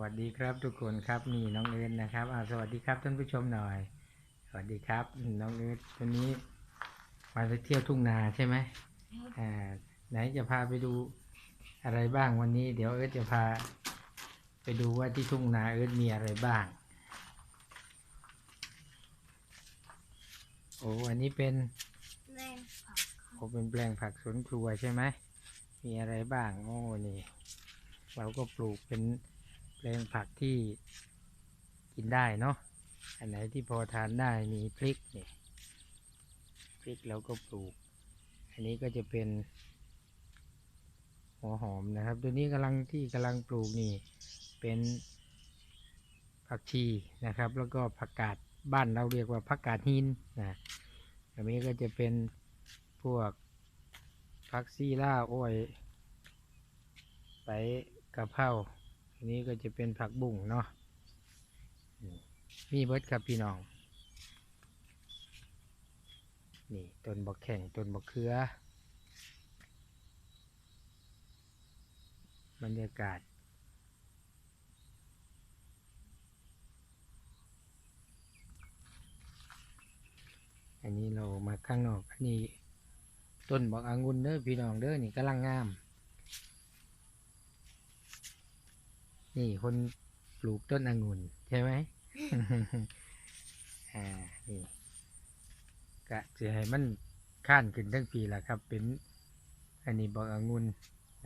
วัสดีครับทุกคนครับนี่น้องเอิญนะครับอ่าสวัสดีครับท่านผู้ชมหน่อย สวัสดีครับน้องเอิญวันนี้มาไปเที่ยวทุ่งนาใช่ไหมอ่าไหนจะพาไปดูอะไรบ้างวันนี้ เดี๋ยวเอิญจะพา ไปดูว่าที่ทุ่งนาเอิญมีอะไรบ้าง โอ้อันนี้เป็นแรงผักโอ้เป็นแปลงผักสวนครัวใช่ไหมมีอะไรบ้างโอ้นี่เราก็ปลูกเป็นแป ลงผักที่กินได้เนาะอันไหนที่พอทานได้มีพริกเนี่ยพริกเราก็ปลูก อันนี้ก็จะเป็นหัวหอมนะครับ ตัวนี้กำลังที่กำลังปลูกนี่เป็นผักชีนะครับ แล้วก็ผักกาดบ้านเราเรียกว่าผักกาดหินนะอันนี้ก็จะเป็นพวกผักซีล่าอ้อยไปกะเพรา อันนี้ก็จะเป็นผักบุ้งเนาะมีเบิดครับพี่น้อง นี่ต้นบักแข่งต้นบักเขือบรรยากาศ อันนี้เรามาข้างนอกอันนี้ต้นบักองุ่นเด้อพี่น้องเด้อนี่กำลังงาม นี่คนปลูกต้นองุ่นใช่ไหม อ่า นี่กะจะให้มันข้านขึ้นทั้งปีละครับ เป็นอันนี้บอกองุ่น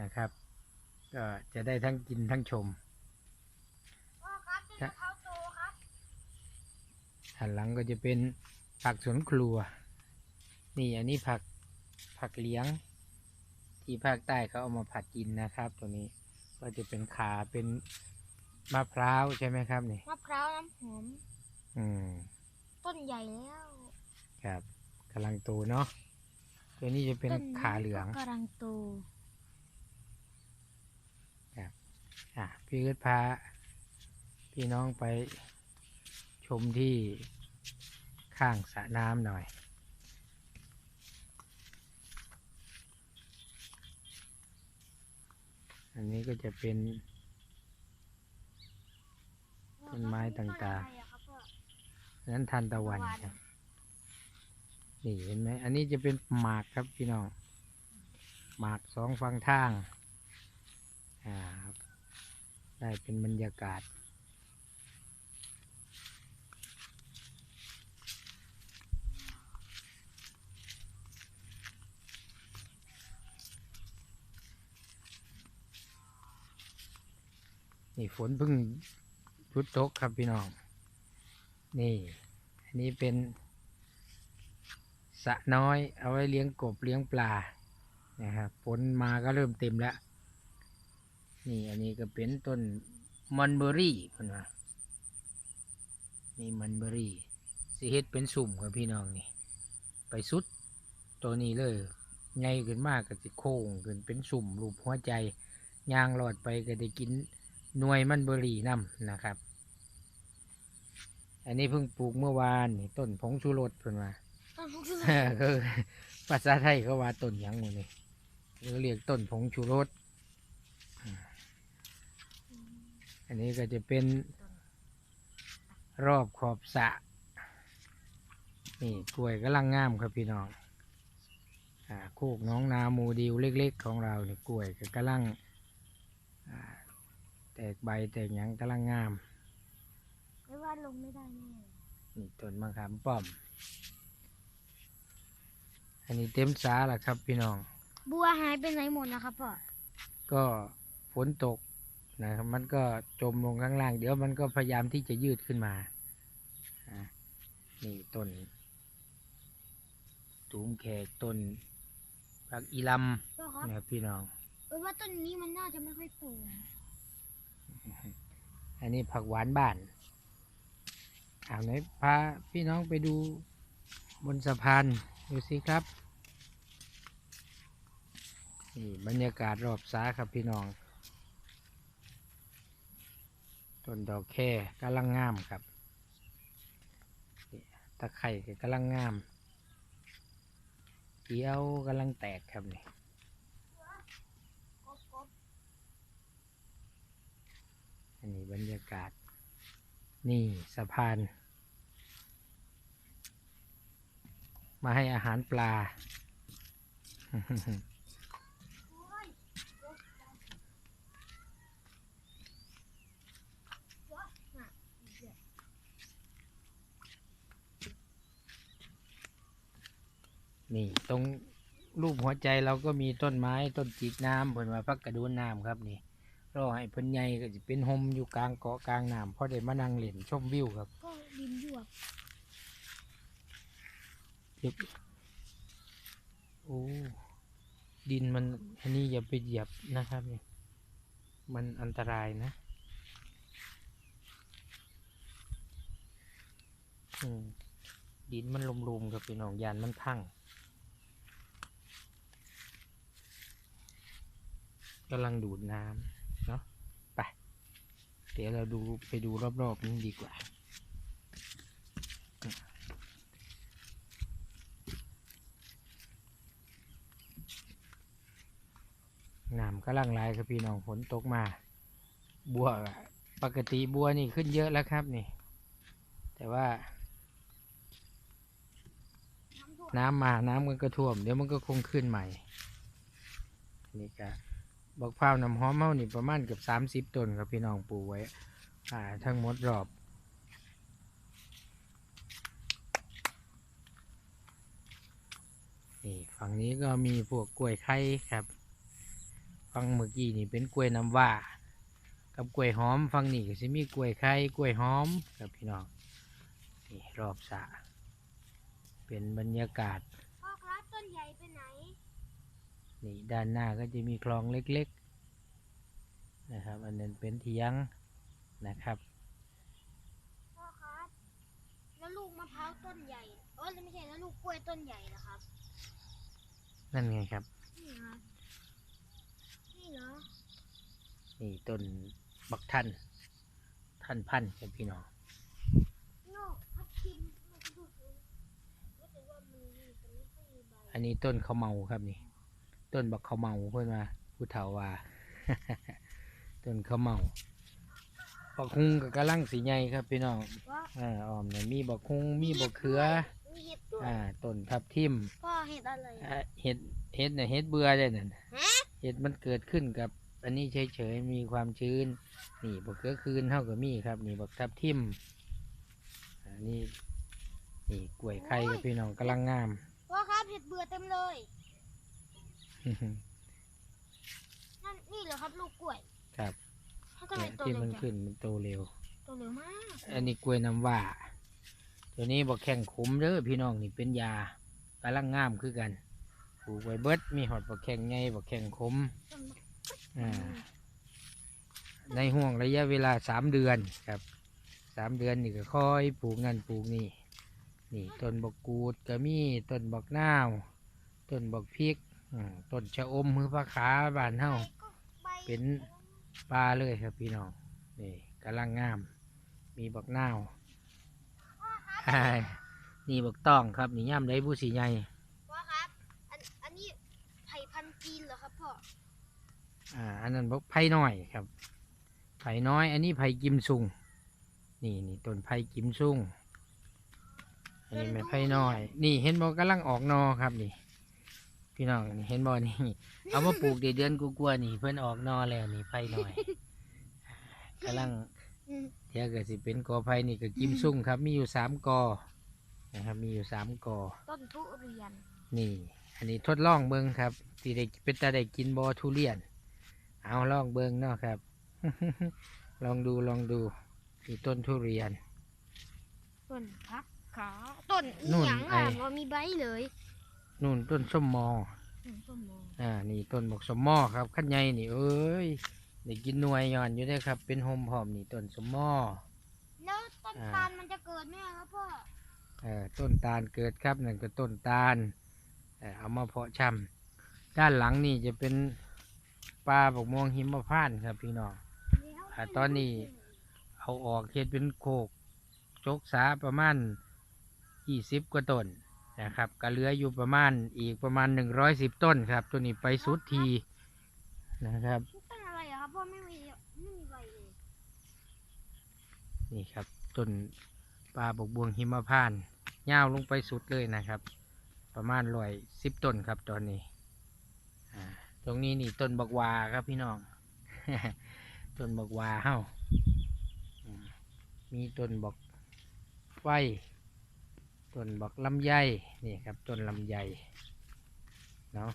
นะครับ ก็จะได้ทั้งกินทั้งชมพ่อครับเป็นมะพร้าวโตครับหันหลังก็จะเป็นผักสวนครัว นี่อันนี้ผักผักเลี้ยง ที่ภาคใต้เขาเอามาผัดกินนะครับ ตัวนี้ ก็จะเป็นขาเป็นมะพร้าวใช่ไหมครับนี่ มะพร้าวน้ำหอม อืม ต้นใหญ่แล้วครับกำลังโตเนาะตัวนี้จะเป็นต้ขาเหลืองก็กำลังโตอะพี่ก็พาพี่น้องไปชมที่ข้างสระน้ำหน่อย อันนี้ก็จะเป็น ต้นไม้ต่างๆนั้นทานตะวันครับ นี่เห็นไหม อันนี้จะเป็นหมากครับพี่น้อง หมากสองฟังทาง อ่า ได้เป็นบรรยากาศ นี่ฝนเพิ่งหยุดตกครับพี่น้อง นี่ อันนี้เป็นสะน้อยเอาไว้เลี้ยงกบเลี้ยงปลา นะครับฝนมาก็เริ่มเต็มแล้ว นี่อันนี้ก็เป็นต้นมันเบอรี่พิ่นว่านี่มันเบอรี่สิเฮ็ดเป็นสุ่มครับพี่น้องนี่ ไปสุดตัวนี้เลยไงขึ้นมากก็สิโค้งขึ้นเป็นสุ่มรูปหัวใจยางหลอดไปก็ได้กิน หน่วยมันเบอรี่นํนะครับ อันนี้เพิ่งปลูกเมื่อวานนี่ต้นผงชูรสเพิ่นว่าต้นพวกชื่อก็ภาษาไทยเขาว่าต้นหยังหมดนี่เขาเรียกต้นผงชูรสอืมอันนี้ก็จะเป็นรอบขอบสระนี่กล้วยกำลังงามครับพี่น้องอ่าโคกน้องนาโมดิวเล็ก ๆ ของเราเนี่ยกล้วยก็กำลังอ่าแตกใบแตกหยังกำลังงาม ไม่ว่าลงไม่ได้แน่นี่ต้นมะขามป้อม อันนี้เต็มสาละครับพี่น้อง บัวหายไปไหนหมดนะครับพ่อก็ฝนตกนะครับมันก็จมลงข้างล่าง เดี๋ยวมันก็พยายามที่จะยืดขึ้นมาอะนี่ต้นตูมแขกต้นผักอีลพ่อครัำบนะครับพี่น้อง เออว่าต้นนี้มันน่าจะไม่ค่อยโต อันนี้ผักหวานบ้านเอาไหนพาพี่น้องไปดูบนสะพานดูสิครับนี่บรรยากาศรอบสาครับพี่น้องต้นดอกแค่กำลังงามครับตะไคร่ก็กำลังงามเขียวกำลังแตกครับนี่ กบกบ อันนี้บรรยากาศ นี่สะพาน มาให้อาหารปลาน,นี่ตรงรูปหัวใจเราก็มีต้นไม้ต้นจิกน้ำเพิ่นว่าพักกระดูนน้ำครับนี่ รอให้เพิ่นใหญ่ก็จะเป็นโฮมอยู่กลางเกาะกลางน้ำเพราะได้มานั่งเล่นชมวิวครับก็ดินยวกเจ็บโอ้ดินมันอันนี้อย่าไปเหยียบนะครับนี่มันอันตรายนะอืมดินมันลุมๆกับพี่น้องยานมันพังกำลังดูดน้ำเนาะไป เดี๋ยวเราดูไปดูรอบๆนี้ดีกว่า น้ำกำลังไหลครับพี่น้องฝนตกมา บัวปกติบัวนี่ขึ้นเยอะแล้วครับนี่ แต่ว่า น้ำมา น้ำมันก็ท่วม เดี๋ยวมันก็คงขึ้นใหม่ นี่ก็บ อกพร้าวน้ำหอมเฮานี่ประมาณเกือบสามสิบต้นครับพี่น้องปลูกไว้อ่าทั้งหมดรอบนี่ฝั่งนี้ก็มีพวกกล้วยไข่ครับฝั่งเมื่อกี้นี่เป็นกล้วยน้ำว้ากับกล้วยหอมฝั่งนี้ก็จะมีกล้วยไข่กล้วยหอมครับพี่น้องนี่รอบสระเป็นบรรยากาศ พ่อครับต้นใหญ่ไปไหน นี่ด้านหน้าก็จะมีคลองเล็กๆ นะครับ อันนั้นเป็นเทียงนะครับพ่อครับแล้วลูกมะพร้าวต้นใหญ่เออไม่ใช่แล้วลูกกล้วยต้นใหญ่เหรอครับ นั่นไงครับ นี่ครับนี่เหรอนี่ต้นบักท่านท่านพันธุ์ครับพี่น้องโน่พัดทิมมันดูดเลยรู้สึกว่ามันมีแต่ไม่ค่อยมีใบอันนี้ต้นข้าวเมาครับนี่ ต้นบักข้าวเมาเพื่อนมาผู้เฒ่าว่าต้นข้าวเมาบักฮุงกับกระลังสีใหญ่ครับพี่น้องว่าอ่าอ้อมเนี่ยมีบักฮุงมีบักเขือมีเห็ดด้วยอ่าต้นทับทิมพ่อเห็ดอะไรอ่าเห็ดเห็ดเนี่ยเห็ดเบื่อได้นั่นฮะเห็ดมันเกิดขึ้นกับ อันนี้เฉยๆมีความชื้น นี่บักเขือคืนเท่ากับมีครับ นี่บักทับทิมอันนี้นี่กล้วยไข่กับพี่น้องกำลังงามพ่อครับเห็ดเบื่อเต็มเลย นั่นนี่เหรอครับลูกกล้วยครับถ้าทำไมเนี่ยตัวที่เร็วมันจังขึ้นมันโตเร็วตัวเร็วมาก อันนี้กล้วยน้ำว่า ตัวนี้บอกแข่งขมเด้อพี่น้องนี่เป็นยากำลังงามคือกันปลูกไว้เบิดมีหอดบอกแข่งไงบอกแข่งขมต้นอ่าในห่วงระยะเวลาสามเดือนครับสามเดือนนี่ก็ค่อยปลูกนั่นปลูกนี่นี่ต้นบอกกูดก็มีต้นบอกนาวต้นบอกพริกอืม ต้นชะอมมือพระขาบานเฮาใบเป็นปลาเลยครับพี่น้องนี่กำลังงาม มีบักนาวอ่านี่บักต้องครับนี่ย่ำได้ผู้สีใหญ่พ่อครับอันอันนี้ไผ่พันธุ์จีนเหรอครับพ่ออ่าอันนั้นบักไผ่น้อยครับ ไผ่น้อย อันนี้ไผ่กิมซุงนี่นี่ต้นไผ่กิมซุงอันนี้ไม่ไผ่น้อย นี่เห็นบอกกำลังออกนอครับนี่ พี่น้องนี่เห็นบอนี่ เอามาปลูกเดือนเดือนกูกลัวๆนี่ เพื่อนออกนอแล้วนี่ไผ่น้อยกำลังอืมเดี๋ยวก็สิเป็นกอไผ่นี่ก็กิมซุ่งครับ มีอยู่สามกอนะครับ มีอยู่สามกอ ต้นทุเรียน นี่ อันนี้ทดลองเบิ้งครับที่ได้เป็นตาได้กินบอทุเรียน เอาลองเบิ้งเนาะครับ ลองดูลองดูนี่ต้นทุเรียน ต้นพักขาต้นอีนู่นหยังไอ้อะว่ามีใบเลย นู่นต้นส้มมออืมต้นมองอ่า นี่ต้นบอกสมมอครับขั้นใหญ่นี่เอ้ยได้กินหน่วยย้อนอยู่ได้อครับ เป็นโฮมพร้อมนี่ต้นสมมอ แล้วต้นอ่า ตาลมันจะเกิดไหมอะครับพ่อเอ่อต้นตาลเกิดครับนั่นก็ต้นตาลเอ่อเอามาเพาะชำด้านหลังนี่จะเป็นปลาบกม่วงหิมพานต์ครับพี่น้องอ่าตอนนี้ เอาออกเฮ็ดเป็นโคกจกสาประมาณยี่สิบกว่าต้น นะครับก็เหลืออยู่ประมาณอีกประมาณหนึ่งร้อยสิบต้นครับ ตัวนี้ไปสุดทีนะครับ ต้นอะไรอะครับพ่อไม่มีไม่มีใบเลยนี่ครับต้นปลาบกบวงหิมพานต์ยาวลงไปสุดเลยนะครับ ประมาณร้อยสิบต้นครับตอนนี้อ่าตรงนี้นี่ต้นบักหวาครับพี่น้อง ต้นบักหวาเฮ้าอืมมีต้นบักไฟ ต้นบักลำไยนี่ครับต้นลำไยเนาะ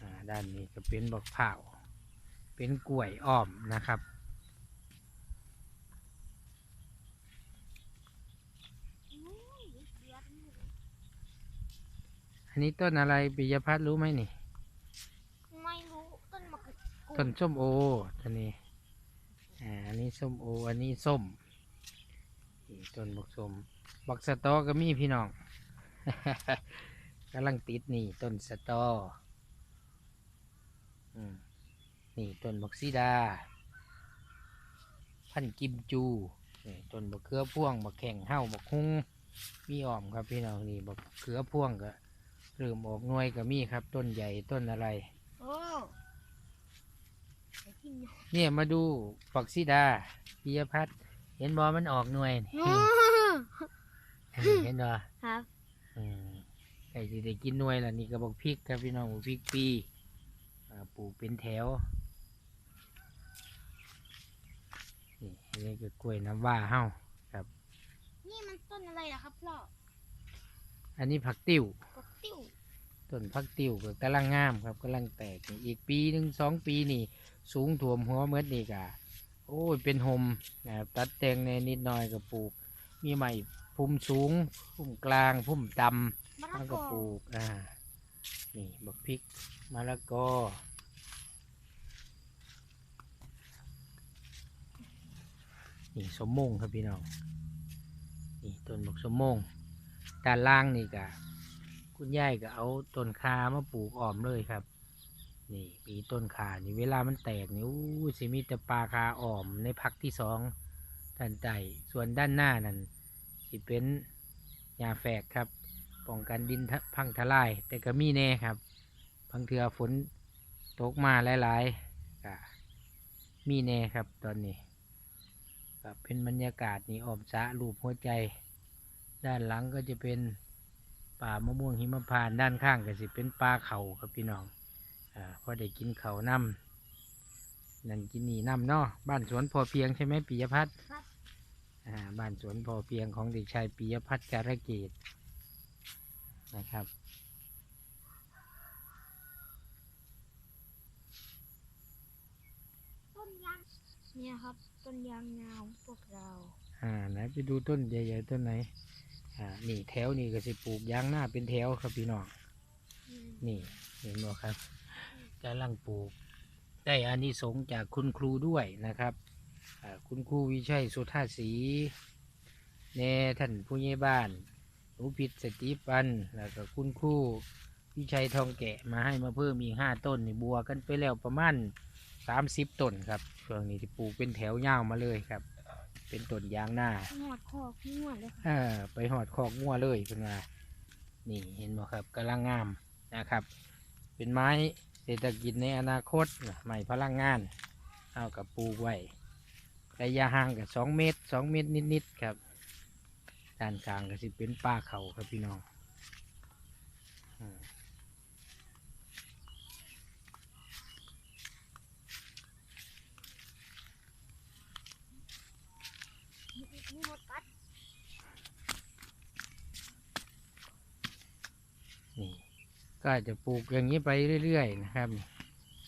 อ่าด้านนี้ก็เป็นบักเผาวเป็นกล้วยอ้อมนะครับอุ้ยเดือดนี่อันนี้ต้นอะไรปิยพัฒน์รู้ไหมนี่ไม่รู้ต้นมะกรูดต้นส้มโอตัวนี้อ่าอันนี้ส้มโออันนี้ส้มนี่ต้นบักส้ม บักสตอก็มีพี่น้องกำลังติดนี่ต้นสตอนี่ต้นบักซีดา พันกิมจูนี่ต้นบักเขือพ่วงบักแข่งเห้าบักฮุงมีอ้อมครับพี่น้องนี่บักเขือพ่วงก็เริ่มออกหน่วยก็มีครับ ต้นใหญ่ต้นอะไรนี่เนี่ยมาดูฝักซีดาปิยพัฒน์เห็นบอมันออกหน่วยนี่ เห็นบอครับอืมไก่ที่ได้กินหน่วยล่ะนี่ก็บอกพริกครับพี่น้องบอกพริกปีอ่าปลูกเป็นแถวนี่อันนี้ก็กล้วยน้ำว้าเฮ้านี่มันต้นอะไรล่ะครับพ่ออันนี้ผักติ้ว กบติ้วต้นผักติ้วก็กำลังงามครับกำลังแตกนี่อีกปีหนึ่งสองปีนี่ สูงถ่วมหัวเมื่อนี่กะโอ้ยเป็นหมนะครับตัดแต่งในนิดหน่อยก็ปลูก มีใหม่ พุ่มสูง พุ่มกลางพุ่มต่ำมะละมันกก็อปลูกอ่านี่บักพริกมะละกอนี่สมมงครับพี่น้องนี่ต้นบักสมมงด้านล่างนี่กะคุณยายก็เอาต้นคามาปลูกอ้อมเลยครับ นี่ปีต้นขานี่เวลามันแตกนี่อู้สิมีแต่ปลาคาอ้อมในพักที่สองด้านใต้ส่วนด้านหน้านั่น สิเป็นหญ้าแฝกครับป้องกันดินพังทลาย แต่ก็มีแน่ครับบางเทือฝนตกมาหลายๆก็มีแน่ครับตอนนี้ก็เป็นบรรยากาศนี่ออมสะรูปหัวใจ ด้านหลังก็จะเป็นป่ามะม่วงหิมพานด้านข้างก็สิเป็นป่าเขาครับพี่น้องอพอได้กินเขาน้ำนั่นกินนี่น้ำเนาะบ้านสวนพอเพียงใช่ไหมปิยพัฒน์ บอ่าบ้านสวนพอเพียงของเด็กชายปิยพัฒน์การะเกตนะครับ ต้นยางเนี่ยครับ ต้นยางงาวพวกเรา อ่าไหนไปดูต้นใหญ่ๆต้นไหน อ่า นี่แถวนี่ก็สิปลูกยางหน้าเป็นแถวครับพี่น้องอืมนี่เห็นบ่ครับกำลังปลูกได้อานิสงส์จากคุณครูด้วยนะครับอ่า คุณครูวิชัยสุธาศรีแน่ท่านผู้ใหญ่บ้านหนูพิษสติปัน แล้วก็คุณครูวิชัยทองแกะมาให้มาเพิ่มอีกห้าต้นนี่บัวกันไปแล้วประมาณสามสิบต้นครับช่วงนี้ที่ปลูกเป็นแถวยาวมาเลยครับ เป็นต้นยางหน้าหนวดคอกพี่หนวดเลยครับเออไปหอดคอกงัวเลยเป็นว่านี่เห็นบ่ครับกำลังงามนะครับ เป็นไม้เศรษฐกิจในอนาคตนะไม้พลังงาน เอากับปลูกไว้ ระยะห่างกับสองเมตรสองเมตรนิดๆครับ ด้านกลางก็สิเป็นป่าเขาครับพี่น้องนี่ก็อาจจะปลูกอย่างนี้ไปเรื่อย ๆ นะครับ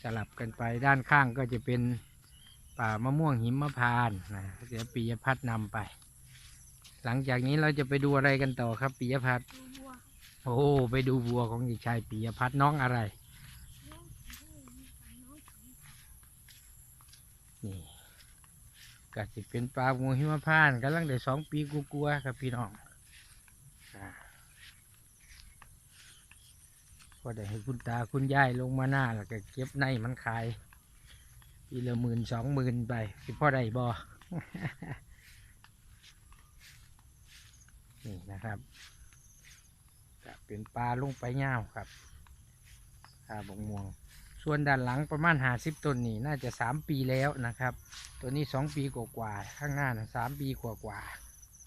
สลับกันไปด้านข้างก็จะเป็น ป่ามะม่วงหิมพานต์นะเดี๋ยวปิยพัฒน์นำไป หลังจากนี้เราจะไปดูอะไรกันต่อครับปิยพัฒน์ดูบัวโอ้โหไปดูวัวของเด็กชายปิยพัฒน์น้องอะไรน้องน้องน้องนี่ก็จะเป็นปลาหมูหิมพานต์กำลังได้สองปีกลัวาๆครับพี่น้องอ่าก็ได้ให้คุณตาคุณยายลงมาหน้าแล้วก็เก็บในมันขาย ปีละหมื่นสองหมื่นไปพี่พ่อได้บอนี่นะครับก็เป็นปลาลงไปเง่าครับปลาบกม่วง ส่วนด้านหลังประมาณหาสิบต้นนี่น่าจะสามปีแล้วนะครับ ตัวนี้สองปีกว่าๆข้างหน้าสามปีกว่า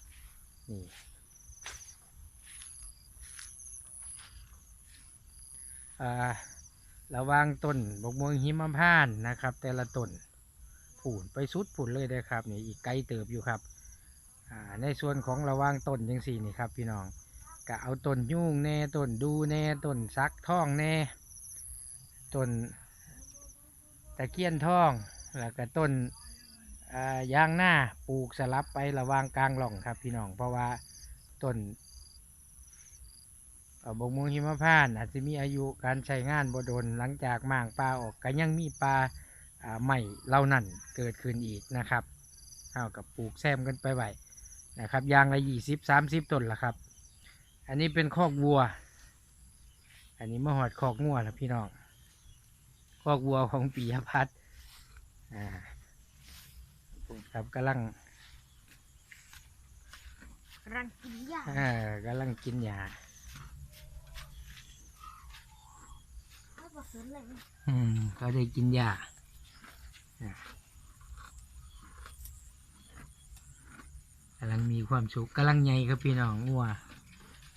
ๆนี่อ่า ระวางต้นบกม่วงหิมพานต์นะครับ แต่ละต้นผุนไปสุดผุนเลยนะครับนี่อีกไกลเติบอยู่ครับในส่วนของระวางต้นยังสี่นี่ครับ พี่น้องก็เอาต้นยุ่งแน่ต้นดูแน่ต้นซักท่องแน่ต้นตะเคียนท่องแล้วก็ต้นยางหน้าปลูกสลับไประวางกลางหล่องครับพี่น้องเพราะว่าต้น บกม่วงหิมพานต์อาจจะมีอายุการใช้งานบโดนหลังจากหมางปลาออกก็ยังมีปลาอ่าใหม่เหล่านั้นเกิดขึ้นอีกนะครับเอากับปลูกแซมกันไปไว้นะครับยางละยี่สิบสามสิบต้นละครับ อันนี้เป็นคอกวัว อันนี้มหอดคอกงัวแล้วพี่น้องคอกวัวของปียพัฒน์อ่าครับกำลังรังกินหญ้าอ่ากำลังกินหญ้า ไม่ผ สมเลยอืมเขาได้กินหญ้าอะกำลังมีความสุขกำลังใหญ่ครับพี่น้องงัว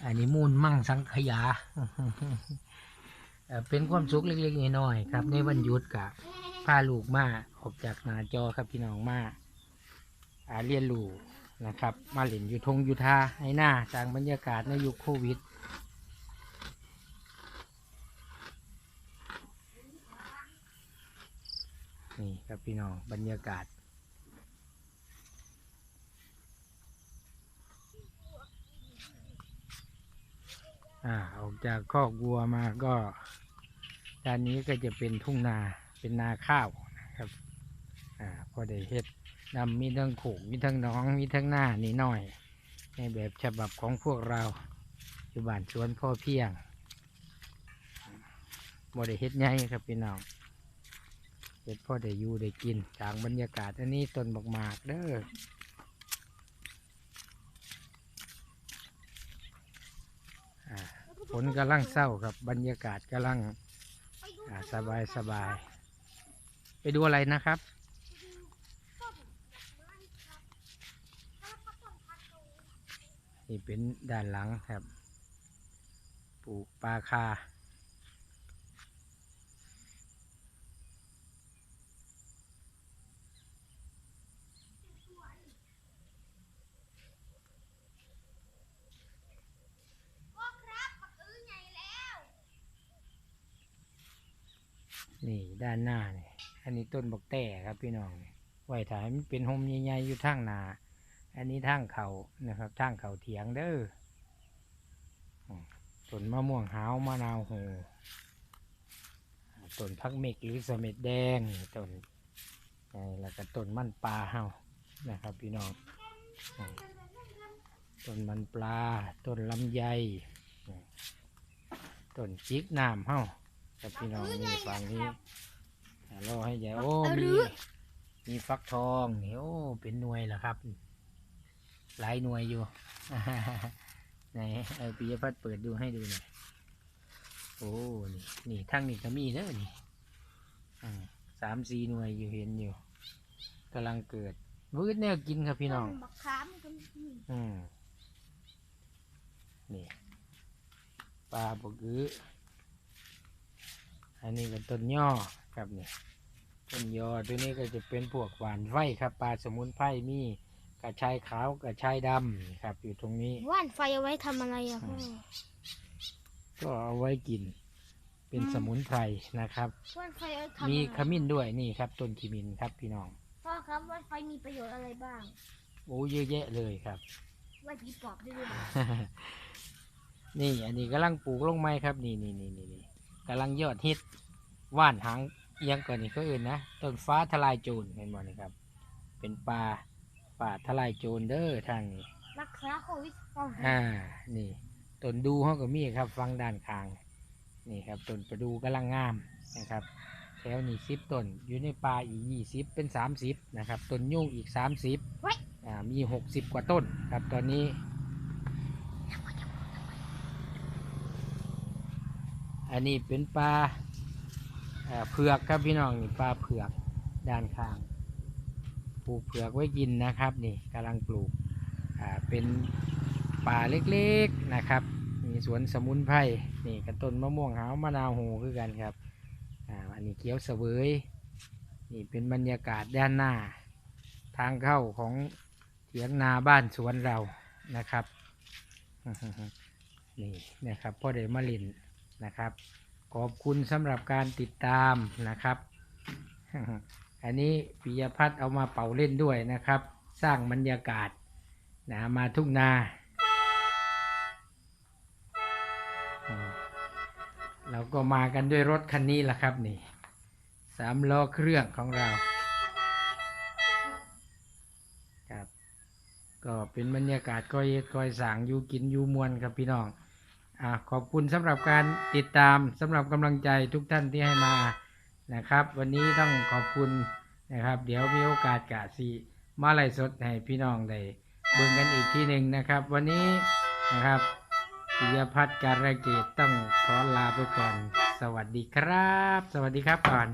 อันนี้มูลมั่งสังขยา เป็นความสุขเล็กๆน้อยๆครับ ในวันหยุดกับพาลูกมาออกจากหน้าจอครับพี่น้องมาอาเรียนรู้นะครับ มาเล่นอยู่ทงอยู่ทาให้หน้าสร้างบรรยากาศในยุคโควิด นี่ครับพี่น้องบรรยากาศ อ่าออกจากคอกวัวมาก็ด้านนี้ก็จะเป็นทุ่งนาเป็นนาข้าวนะครับอ่าพอได้เฮ็ดนำมีทั้งโขงมีทั้งน้องมีทั้งหน้านี่หน่อย ในแบบฉบับของพวกเราอยู่บ้านสวนพ่อเพียงบ่ได้เฮ็ดใหญ่ครับพี่น้อง เฮ็ดพ่อได้อยู่ได้กินจางบรรยากาศอันนี้ต้นบักหมากเด้ออ่าฝนกำลังเศร้าครับบรรยากาศกำลังไปดูอ่าสบายสบาย ไปดูอะไรนะครับ นี่เป็นด้านหลังครับ ปลูกปลาคา พ่อครับปักอื้อใหญ่แล้ว นี่ด้านหน้านี่อันนี้ต้นบักแต้ครับพี่น้องนี่ไว้ถ่ายมันเป็นโฮมใหญ่ๆอยู่ทางหนาอันนี้ทางเขานะครับทางเขาเถียงเด้อต้นมะม่วงหาวมะนาวโหต้นพักเมกหรือสะเม็ดแดงต้นแล้วก็ต้นมันปลาเฮานะครับ พี่น้องต้นมันปลาต้นลำไยต้นจิกน้ำเฮา กับพี่น้องนี่ฝั่งนี้อ่ารอให้ใหญ่โอ้มีมีฟักทองนี่โอ้เป็นหน่วยเหรอครับ หลายหน่วยอยู่ไหนเออปียพัดเปิดดูให้ดูหน่อยโอ้นี่นี่ทั้งนี่ก็มีเด้อนี่อ่าสามสี่หน่วยอยู่เห็นอยู่กำลังเกิดวืดแนวกินครับพี่น้องต้บักขามก็มีอืมนี่ปลาบกอื้ ออันนี้เป็นต้นย่อครับนี่ต้นยอตัวนี้ก็จะเป็นพวกหวานไฟครับปลาสมุนไพรมีกระชายขาวกระชายดำครับ อยู่ตรงนี้ว่านไฟเอาไว้ทำอะไรอะพ่อก็เอาไว้กิน เป็นสมุนไพรนะครับ ว่านไฟเอาไว้ทำมีอะไรขมิ้นด้วยนี่ครับต้นขมิ้นครับพี่น้องพ่อครับว่านไฟมีประโยชน์อะไรบ้างโอ้เยอะแยะเลยครับไว้ผีปอบได้ด้วยนี่อันนี้กำลังปลูกลงไม้ครับ นี่นี่นี่นี่นี่ กำลังยอดฮิตว่านหางเอียงก่อนนี่ก็อื่นนะต้นฟ้าทลายโจรเห็นบ่นี่ครับ เป็นปลาป่าทลายโจรเด้อทางนี้รักษาโควิดป้องกันอ่านี่ต้นดูเขาก็มีครับฟังด้านข้าง นี่ครับต้นประดูกำลังงามนะครับ แถวนี้สิบต้นอยู่ในป่าอีกยี่สิบเป็นสามสิบนะครับต้นยุ่งอีกสามสิบอ่ามีหกสิบกว่าต้นครับตอนนี้ อันนี้เป็นปลาเผือกครับพี่น้องนี่ปลาเผือกด้านข้างปลูกเผือกไว้กินนะครับนี่กำลังปลูกเป็นป่าเล็กๆนะครับมีสวนสมุนไพรนี่กระต้นมะม่วงหาวมะนาวโหคือกันครับอันนี้เกี๊ยวเสวยนี่เป็นบรรยากาศด้านหน้า ทางเข้าของเถียงนาบ้านสวนเรานะครับนี่นะครับพ่อเดมาลิน นะครับ ขอบคุณสำหรับการติดตามนะครับ อันนี้ปิยพัฒน์เอามาเป่าเล่นด้วยนะครับ สร้างบรรยากาศนะมาทุ่งนาเราก็มากันด้วยรถคันนี้แหละครับนี่สามล้อเครื่องของเราครับก็เป็นบรรยากาศก้อยเอ็ดก้อยสางอยู่กินอยู่มวนครับพี่น้อง อขอบคุณสำหรับการติดตามสำหรับกำลังใจทุกท่านที่ให้มานะครับ วันนี้ต้องขอบคุณนะครับ เดี๋ยวมีโอกาสกะสีมาไล่สดให้พี่น้องได้เบิ่งกันอีกทีหนึ่งนะครับ วันนี้นะครับปิยพัฒน์การเกตต้องขอลาไปก่อน สวัสดีครับ สวัสดีครับก่อน